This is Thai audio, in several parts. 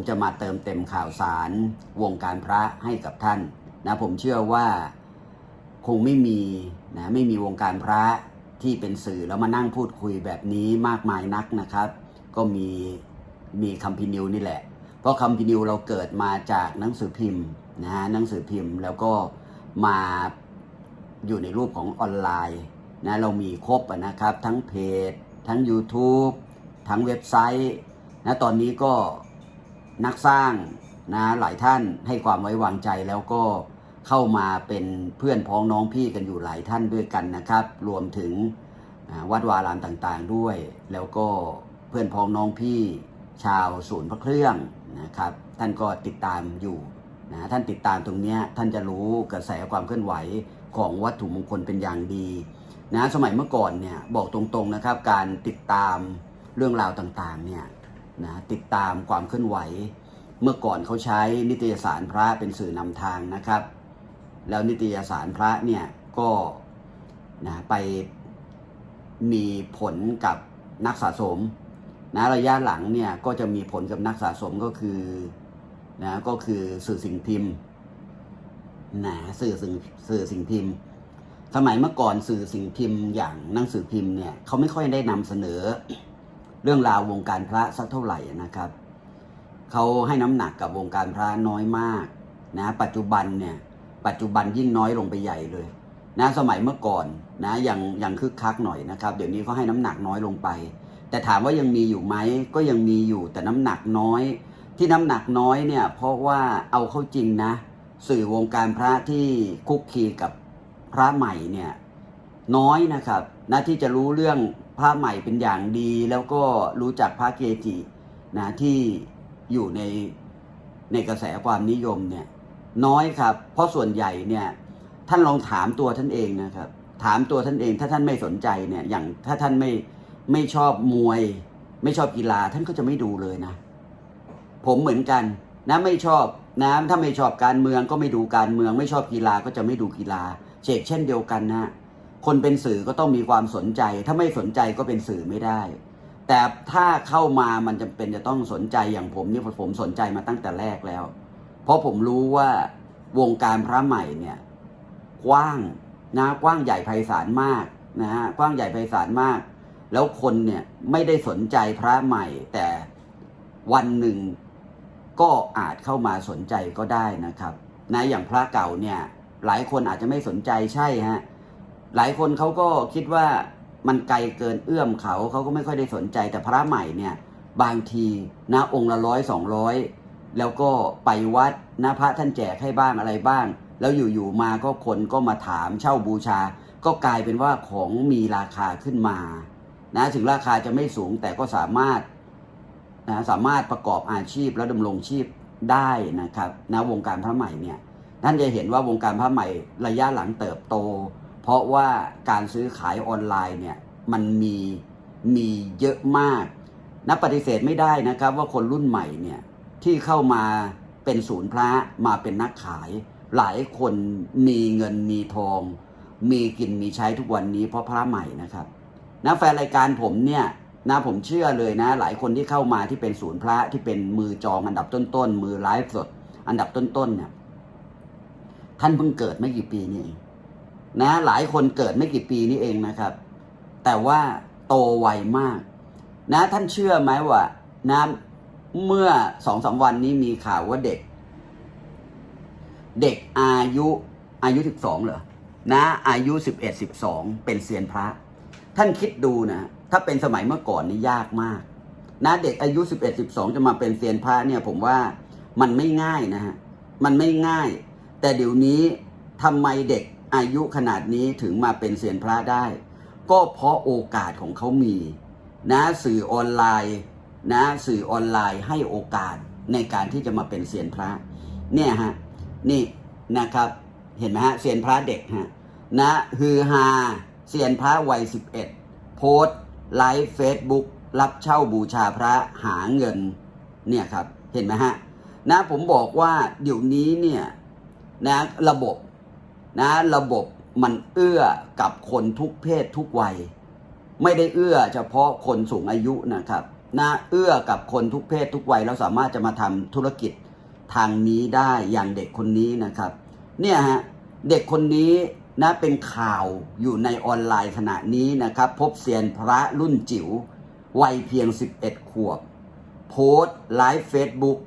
ผมจะมาเติมเต็มข่าวสารวงการพระให้กับท่านนะผมเชื่อว่าคงไม่มีนะไม่มีวงการพระที่เป็นสื่อแล้วมานั่งพูดคุยแบบนี้มากมายนักนะครับ ก็มีมีคัมพินิวนี่แหละ เพราะคัมพินิวเราเกิดมาจากหนังสือพิมพ์นะฮะหนังสือพิมพ์แล้วก็มาอยู่ในรูปของออนไลน์นะเรามีครบนะครับ ทั้งเพจ ทั้ง YouTube ทั้งเว็บไซต์นะตอนนี้ก็ นักสร้างนะหลายท่านให้ความไว้วางใจแล้วก็เข้ามาเป็นเพื่อนพ้องน้องพี่กันอยู่หลายท่านด้วยกันนะครับ รวมถึงวัดวารามต่างๆด้วย แล้วก็เพื่อนพ้องน้องพี่ชาวศูนย์พระเครื่องนะครับ ท่านก็ติดตามอยู่นะท่านติดตามตรงนี้ท่านจะรู้กระแสความเคลื่อนไหวของวัตถุมงคลเป็นอย่างดีนะสมัยเมื่อก่อนเนี่ยบอกตรงๆนะครับ การติดตามเรื่องราวต่างๆเนี่ยนะติดตามความเคลื่อนไหว เมื่อก่อนเขาใช้นิตยสารพระเป็นสื่อนำทางนะครับ แล้วนิตยสารพระเนี่ยก็นะไปมีผลกับนักสะสมนะระยะหลังเนี่ยก็จะมีผลกับนักสะสมก็คือนะก็คือสื่อสิ่งพิมพ์นะสื่อสิ่งสื่อสิ่งพิมพ์ สมัยเมื่อก่อนสื่อสิ่งพิมพ์อย่างหนังสือพิมพ์เนี่ยเขาไม่ค่อยได้นำเสนอเรื่องราววงการพระสักเท่าไหร่นะครับ เขาให้น้ำหนักกับวงการพระน้อยมากนะปัจจุบันเนี่ยปัจจุบันยิ่งน้อยลงไปใหญ่เลยนะสมัยเมื่อก่อนนะยังยังคึกคักหน่อยนะครับเดี๋ยวนี้เขาให้น้ำหนักน้อยลงไป แต่ถามว่ายังมีอยู่ไหมก็ยังมีอยู่แต่น้ำหนักน้อย ที่น้ำหนักน้อยเนี่ยเพราะว่าเอาเข้าจริงนะ สื่อวงการพระที่คุกคีกับพระใหม่เนี่ยน้อยนะครับนะที่จะรู้เรื่องพระใหม่เป็นอย่างดี แล้วก็รู้จักพระเกจินะที่ อยู่ในในกระแสความนิยมเนี่ย น้อยครับ เพราะส่วนใหญ่เนี่ย ท่านลองถามตัวท่านเองนะครับ ถามตัวท่านเองถ้าท่านไม่สนใจเนี่ย อย่างถ้าท่านไม่ไม่ชอบมวย ไม่ชอบกีฬาท่านก็จะไม่ดูเลยนะ ผมเหมือนกันนะไม่ชอบนะถ้าไม่ชอบการเมืองก็ไม่ดูการเมือง ไม่ชอบกีฬาก็จะไม่ดูกีฬาเชกเช่นเดียวกันนะคนเป็นสื่อก็ต้องมีความสนใจ ถ้าไม่สนใจก็เป็นสื่อไม่ได้ แต่ถ้าเข้ามามันจำเป็นจะต้องสนใจอย่างผมเนี่ยผมสนใจมาตั้งแต่แรกแล้ว เพราะผมรู้ว่าวงการพระใหม่เนี่ยกว้างนะกว้างใหญ่ไพศาลมากนะฮะกว้างใหญ่ไพศาลมาก แล้วคนเนี่ยไม่ได้สนใจพระใหม่ แต่วันหนึ่งก็อาจเข้ามาสนใจก็ได้นะครับนะอย่างพระเก่าเนี่ยหลายคนอาจจะไม่สนใจใช่ฮะหลายคนเขาก็คิดว่า มันไกลเกินเอื้อมเขาเขาก็ไม่ค่อยได้สนใจแต่พระใหม่เนี่ยบางทีนะองค์ละร้อยสองร้อยแล้วก็ไปวัดนะพระท่านแจกให้บ้างอะไรบ้าง แล้วอยู่ๆมาก็คนก็มาถามเช่าบูชา ก็กลายเป็นว่าของมีราคาขึ้นมานะถึงราคาจะไม่สูงแต่ก็สามารถนะสามารถประกอบอาชีพและดำรงชีพได้นะครับนะวงการพระใหม่เนี่ยท่านจะเห็นว่าวงการพระใหม่ระยะหลังเติบโต ราะว่าการซื้อขายออนไลน์เนี่ยมันมีมีเยอะมากนับปฏิเสธไม่ได้นะครับว่าคนรุ่นใหม่เนี่ยที่เข้ามาเป็นศูนย์พระมาเป็นนักขาย หลายคนมีเงินมีทอง มีกินมีใช้ทุกวันนี้เพราะพระใหม่นะครับนะแฟนรายการผมเนี่ยนะผมเชื่อเลยนะ หลายคนที่เข้ามาที่เป็นศูนย์พระที่เป็นมือจองอันดับต้นๆมือไลฟ์สด อันดับต้นๆเนี่ยท่านเพิ่งเกิดไม่กี่ปีนี่เอง นะหลายคนเกิดไม่กี่ปีนี่เองนะครับ แต่ว่าโตไวมาก นะท่านเชื่อไหมว่านะเมื่อสองสามวันนี้มีข่าวว่าเด็ก เด็กอายุอายุสิบสองเหรอนะอายุสิบเอ็ดสิบสองเป็นเซียนพระ ท่านคิดดูนะ ถ้าเป็นสมัยเมื่อก่อนนี่ยากมากนะเด็กอายุสิบเอ็ดสิบสองจะมาเป็นเซียนพระเนี่ยผมว่ามันไม่ง่ายนะฮะมันไม่ง่าย แต่เดี๋ยวนี้ทำไมเด็ก อายุขนาดนี้ถึงมาเป็นเซียนพระได้ ก็เพราะโอกาสของเขามีนะสื่อออนไลน์นะสื่อออนไลน์ให้โอกาสในการที่จะมาเป็นเซียนพระ เนี่ยฮะนี่นะครับเห็นไหมฮะเซียนพระเด็กฮะนะฮือฮาเซียนพระวัยสิบเอ็ดโพสต์ไลฟ์เฟซบุ๊กรับเช่าบูชาพระหาเงินเนี่ยครับเห็นไหมฮะนะผมบอกว่าเดี๋ยวนี้เนี่ยนะระบบ นะระบบมันเอื้อกับคนทุกเพศทุกวัย ไม่ได้เอื้อเฉพาะคนสูงอายุนะครับนะเอื้อกับคนทุกเพศทุกวัยแล้วสามารถจะมาทำธุรกิจทางนี้ได้อย่างเด็กคนนี้นะครับ เนี่ยฮะเด็กคนนี้นะเป็นข่าวอยู่ในออนไลน์ขณะนี้นะครับ พบเซียนพระรุ่นจิ๋ววัยเพียง 11 ขวบ โพสต์ไลฟ์เฟซบุ๊ก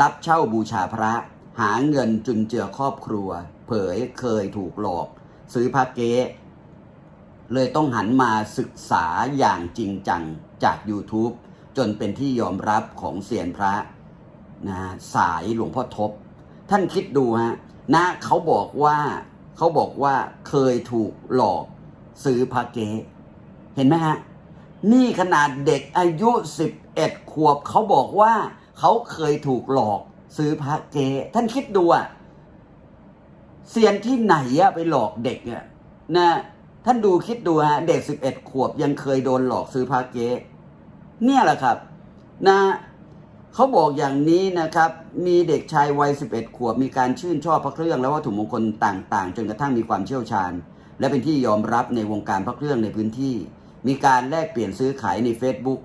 รับเช่าบูชาพระ หาเงินจุนเจือครอบครัว เผยเคยถูกหลอก ซื้อพระเก๊เลยต้องหันมาศึกษาอย่างจริงจังจาก YouTube จนเป็นที่ยอมรับของเซียนพระนะสายหลวงพ่อทบ ท่านคิดดูฮะนะเขาบอกว่าเขาบอกว่าเคยถูกหลอกซื้อพระเก๊เห็นไหมฮะ นี่ขนาดเด็กอายุ 11 ขวบเขาบอกว่าเขาเคยถูกหลอกซื้อพระเก๊ท่านคิดดูอะ เซียนที่ไหนอะไปหลอกเด็กเนี่ยนะท่านดูคิดดูฮะเด็ก11ขวบยังเคยโดนหลอกซื้อพระเก๊เนี่ยแหละครับ นะเขาบอกอย่างนี้นะครับ มีเด็กชายวัย 11 ขวบ มีการชื่นชอบพระเครื่องและวัตถุมงคลต่างๆ จนกระทั่งมีความเชี่ยวชาญ และเป็นที่ยอมรับในวงการพระเครื่องในพื้นที่ มีการแลกเปลี่ยนซื้อขายใน Facebook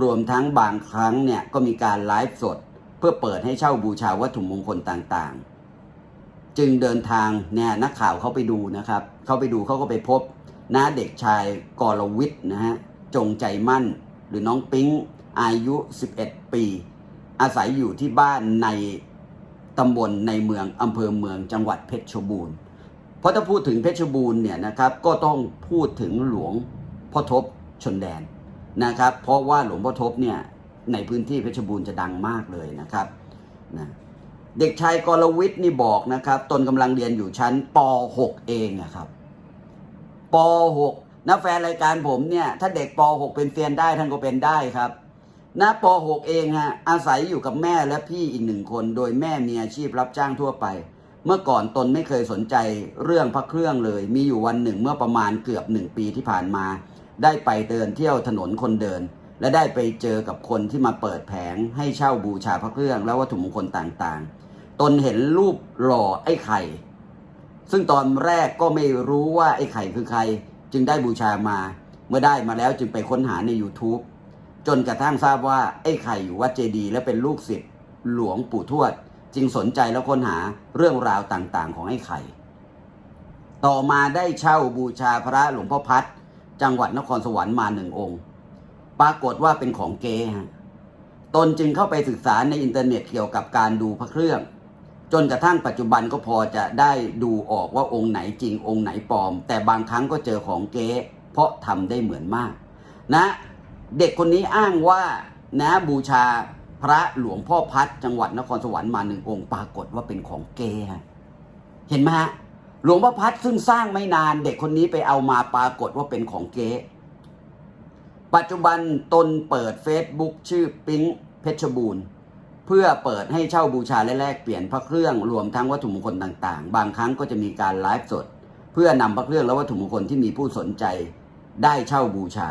รวมทั้งบางครั้งเนี่ยก็มีการไลฟ์สด เพื่อเปิดให้เช่าบูชาวัตถุมงคลต่างๆ จึงเดินทางเนี่ยนักข่าวเขาไปดูนะครับ เขาไปดูเขาก็ไปพบน้าเด็กชายกรวิทย์นะฮะจงใจมั่น หรือน้องปิ๊งอายุ 11 ปี อาศัยอยู่ที่บ้านในตำบลในเมืองอำเภอเมืองจังหวัดเพชรบูรณ์เพราะถ้าพูดถึงเพชรบูรณ์เนี่ยนะครับก็ต้องพูดถึงหลวงพ่อทบชนแดนนะครับ เพราะว่าหลวงพ่อทบเนี่ยในพื้นที่เพชรบูรณ์จะดังมากเลยนะครับนะ เด็กชายกรวิทย์นี่บอกนะครับ ตนกำลังเรียนอยู่ชั้นป .6 เองนะครับป .6 นะแฟนรายการผมเนี่ย ถ้าเด็กป .6 เป็นเซียนได้ท่านก็เป็นได้ครับณป .6 เองฮะอาศัยอยู่กับแม่และพี่อีกหนึ่งคน โดยแม่มีอาชีพรับจ้างทั่วไป เมื่อก่อนตนไม่เคยสนใจเรื่องพระเครื่องเลย มีอยู่วันหนึ่งเมื่อประมาณเกือบหนึ่งปีที่ผ่านมา ได้ไปเดินเที่ยวถนนคนเดิน และได้ไปเจอกับคนที่มาเปิดแผงให้เช่าบูชาพระเครื่อง และวัตถุมงคลต่างๆ ตนเห็นรูปหล่อไอ้ไข่ ซึ่งตอนแรกก็ไม่รู้ว่าไอ้ไข่คือใคร จึงได้บูชามา เมื่อได้มาแล้วจึงไปค้นหาใน YouTube จนกระทั่งทราบว่าไอ้ไข่อยู่วัดเจดี และเป็นลูกศิษย์หลวงปู่ทวด จึงสนใจแล้วค้นหาเรื่องราวต่างๆ ของไอ้ไข่ ต่อมาได้เช่าบูชาพระหลวงพ่อพัดจังหวัดนครสวรรค์มาหนึ่งองค์ ปรากฏว่าเป็นของเก๊ฮะตนจึงเข้าไปศึกษาในอินเทอร์เน็ตเกี่ยวกับการดูพระเครื่อง จนกระทั่งปัจจุบันก็พอจะได้ดูออกว่าองค์ไหนจริงองค์ไหนปลอม แต่บางครั้งก็เจอของเก๊เพราะทำได้เหมือนมาก นะ เด็กคนนี้อ้างว่านะบูชาพระหลวงพ่อพัดจังหวัดนครสวรรค์มาหนึ่งองค์ปรากฏว่าเป็นของเกฮะเห็นไหมฮะหลวงพ่อพัดซึ่งสร้างไม่นาน เด็กคนนี้ไปเอามาปรากฏว่าเป็นของเกปัจจุบันตนเปิดเฟซบุ๊กชื่อปิ๊งเพชรบูรณ์ เพื่อเปิดให้เช่าบูชาและแลกเปลี่ยนพระเครื่องรวมทั้งวัตถุมงคลต่างๆ บางครั้งก็จะมีการไลฟ์สด เพื่อนำพระเครื่องและวัตถุมงคลที่มีผู้สนใจได้เช่าบูชา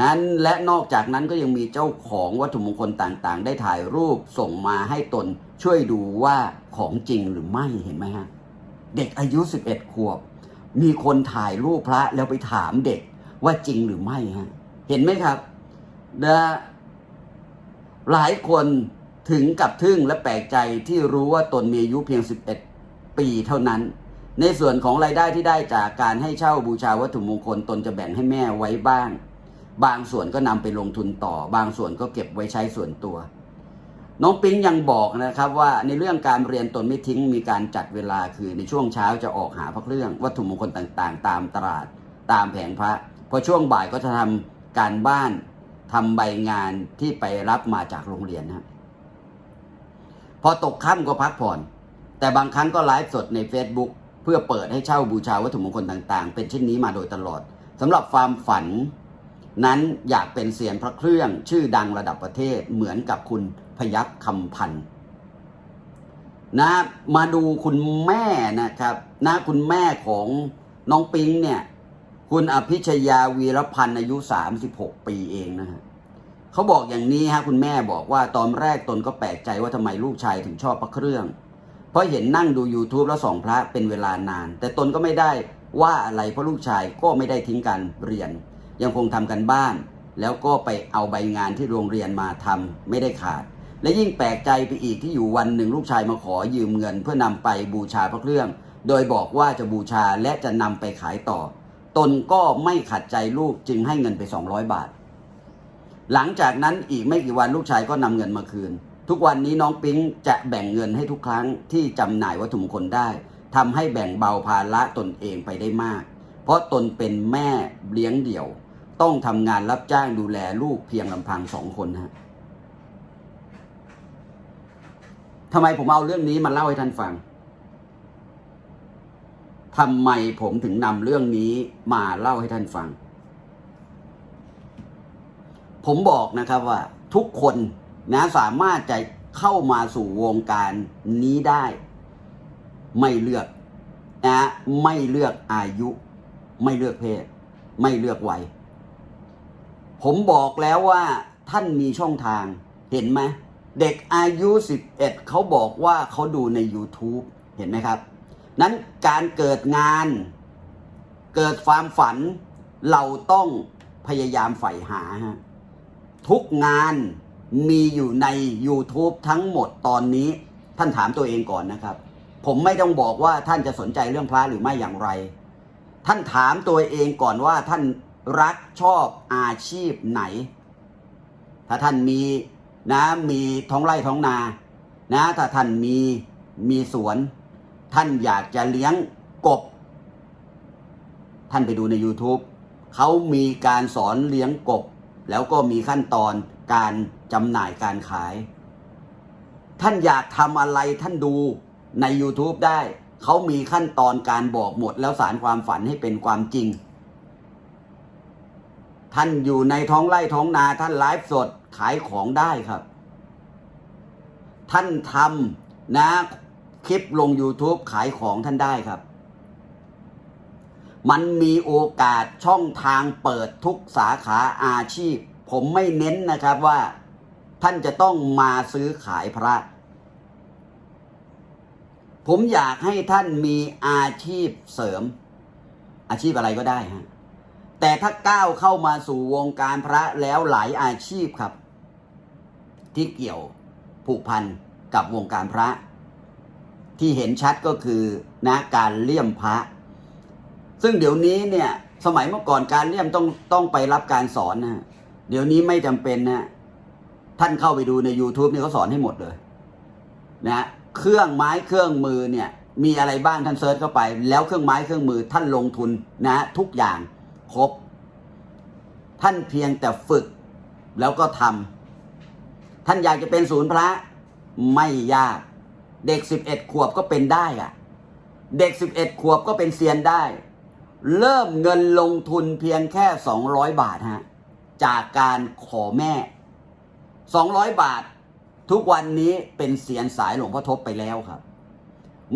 นั้นและนอกจากนั้นก็ยังมีเจ้าของวัตถุมงคลต่างๆ ได้ถ่ายรูปส่งมาให้ตนช่วยดูว่าของจริงหรือไม่เห็นไหมฮะเด็กอายุ 11 ขวบ มีคนถ่ายรูปพระแล้วไปถามเด็กว่าจริงหรือไม่ฮะเห็นไหมครับนะหลายคน ถึงกับทึ่งและแปลกใจที่รู้ว่าตนมีอายุเพียง 11 ปีเท่านั้น ในส่วนของรายได้ที่ได้จากการให้เช่าบูชาวัตถุมงคลตนจะแบ่งให้แม่ไว้บ้าง บางส่วนก็นำไปลงทุนต่อ บางส่วนก็เก็บไว้ใช้ส่วนตัว น้องปิ๊งยังบอกนะครับว่าในเรื่องการเรียนตนไม่ทิ้งมีการจัดเวลาคือในช่วงเช้าจะออกหาพระเครื่องวัตถุมงคลต่างๆ ตามตลาดตามแผงพระ พอช่วงบ่ายก็จะทำการบ้านทำใบงานที่ไปรับมาจากโรงเรียนนะ พอตกค่ำก็พักผ่อน แต่บางครั้งก็ไลฟ์สดใน Facebook เพื่อเปิดให้เช่าบูชาวัตถุมงคลต่างๆ เป็นเช่นนี้มาโดยตลอดสำหรับความฝัน นั้นอยากเป็นเสียนพระเครื่องชื่อดังระดับประเทศเหมือนกับคุณพยัคฆ์คำพันธ์นะมาดูคุณแม่นะครับนะคุณแม่ของน้องปิงเนี่ย คุณอภิชยาวีรพันธ์อายุ 36 ปีเองนะฮะ เขาบอกอย่างนี้ฮะคุณแม่บอกว่าตอนแรกตนก็แปลกใจว่าทำไมลูกชายถึงชอบพระเครื่อง เพราะเห็นนั่งดู YouTube แล้วส่องพระเป็นเวลานาน แต่ตนก็ไม่ได้ว่าอะไรเพราะลูกชายก็ไม่ได้ทิ้งการเรียน ยังคงทำกันบ้าน แล้วก็ไปเอาใบงานที่โรงเรียนมาทำไม่ได้ขาด และยิ่งแปลกใจไปอีกที่อยู่วันหนึ่งลูกชายมาขอยืมเงิน เพื่อนำไปบูชาพระเครื่อง โดยบอกว่าจะบูชาและจะนำไปขายต่อ ตนก็ไม่ขัดใจลูกจึงให้เงินไป 200 บาท หลังจากนั้นอีกไม่กี่วันลูกชายก็นำเงินมาคืน ทุกวันนี้น้องปิ๊งจะแบ่งเงินให้ทุกครั้งที่จำหน่ายวัตถุมงคลได้ทำให้แบ่งเบาภาระตนเองไปได้มาก เพราะตนเป็นแม่เลี้ยงเดี่ยว ต้องทำงานรับจ้างดูแลลูกเพียงลำพังสองคนฮะทำไมผมเอาเรื่องนี้มาเล่าให้ท่านฟังทำไมผมถึงนำเรื่องนี้มาเล่าให้ท่านฟัง ผมบอกนะครับว่าทุกคนนะสามารถจะเข้ามาสู่วงการนี้ได้ ไม่เลือกนะไม่เลือกอายุ ไม่เลือกเพศ ไม่เลือกวัยผมบอกแล้วว่าท่านมีช่องทางเห็นไหมเด็กอายุ 11 เขาบอกว่าเขาดูใน YouTube เห็นไหมครับ นั้นการเกิดงาน เกิดความฝัน เราต้องพยายามใฝ่หาฮะ ทุกงานมีอยู่ใน YouTube ทั้งหมดตอนนี้ ท่านถามตัวเองก่อนนะครับ ผมไม่ต้องบอกว่าท่านจะสนใจเรื่องพระหรือไม่อย่างไร ท่านถามตัวเองก่อนว่าท่านรักชอบอาชีพไหน ถ้าท่านมีนะมีท้องไร่ท้องนา นะถ้าท่านมีมีสวน ท่านอยากจะเลี้ยงกบ ท่านไปดูใน YouTube เขามีการสอนเลี้ยงกบ แล้วก็มีขั้นตอนการจำหน่ายการขาย ท่านอยากทำอะไรท่านดูใน YouTube ได้ เขามีขั้นตอนการบอกหมด แล้วสารความฝันให้เป็นความจริง ท่านอยู่ในท้องไร่ท้องนาท่านไลฟ์สดขายของได้ครับ ท่านทำนะคลิปลง YouTube ขายของท่านได้ครับ มันมีโอกาสช่องทางเปิดทุกสาขาอาชีพ ผมไม่เน้นนะครับว่า ท่านจะต้องมาซื้อขายพระ ผมอยากให้ท่านมีอาชีพเสริม อาชีพอะไรก็ได้ฮะแต่ถ้าก้าวเข้ามาสู่วงการพระแล้วหลายอาชีพครับ ที่เกี่ยวผูกพันกับวงการพระ ที่เห็นชัดก็คือนะการเลี่ยมพระ ซึ่งเดี๋ยวนี้เนี่ยสมัยเมื่อก่อนการเลี่ยมต้องต้องไปรับการสอนนะเดี๋ยวนี้ไม่จำเป็นนะท่านเข้าไปดูใน YouTube เนี่ยเขาสอนให้หมดเลยนะเครื่องไม้เครื่องมือเนี่ยมีอะไรบ้างท่านเซิร์ชเข้าไป แล้วเครื่องไม้เครื่องมือท่านลงทุนนะทุกอย่างครบ ท่านเพียงแต่ฝึกแล้วก็ทำท่านอยากจะเป็นศูนย์พระไม่ยาก เด็กสิบเอ็ดขวบก็เป็นได้อะเด็กสิบเอ็ดขวบก็เป็นเซียนได้ เริ่มเงินลงทุนเพียงแค่สองร้อยบาทฮะจากการขอแม่สองร้อยบาท ทุกวันนี้เป็นเสียนสายหลวงพ่อทบไปแล้วครับ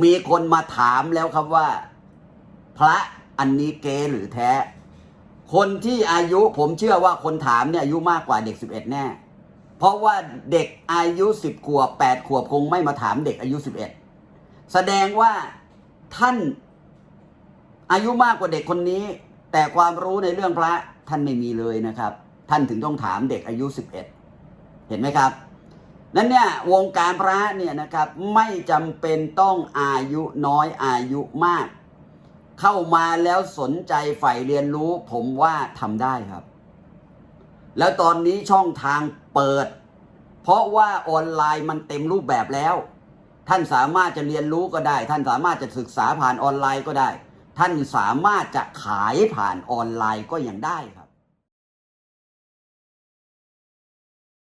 มีคนมาถามแล้วครับว่า พระอันนี้เกหรือแท้ คนที่อายุผมเชื่อว่าคนถามเนี่ยอายุมากกว่าเด็ก 11 แน่ เพราะว่าเด็กอายุ 10 ขวบ 8 ขวบคงไม่มาถามเด็กอายุ 11 แสดงว่าท่าน อายุมากกว่าเด็กคนนี้ แต่ความรู้ในเรื่องพระท่านไม่มีเลยนะครับ ท่านถึงต้องถามเด็กอายุ 11 เห็นไหมครับ นั้นเนี่ยวงการพระเนี่ยนะครับไม่จำเป็นต้องอายุน้อยอายุมาก เข้ามาแล้วสนใจใฝ่เรียนรู้ ผมว่าทำได้ครับ แล้วตอนนี้ช่องทางเปิด เพราะว่าออนไลน์มันเต็มรูปแบบแล้ว ท่านสามารถจะเรียนรู้ก็ได้ ท่านสามารถจะศึกษาผ่านออนไลน์ก็ได้ ท่านสามารถจะขายผ่านออนไลน์ก็ยังได้ครับ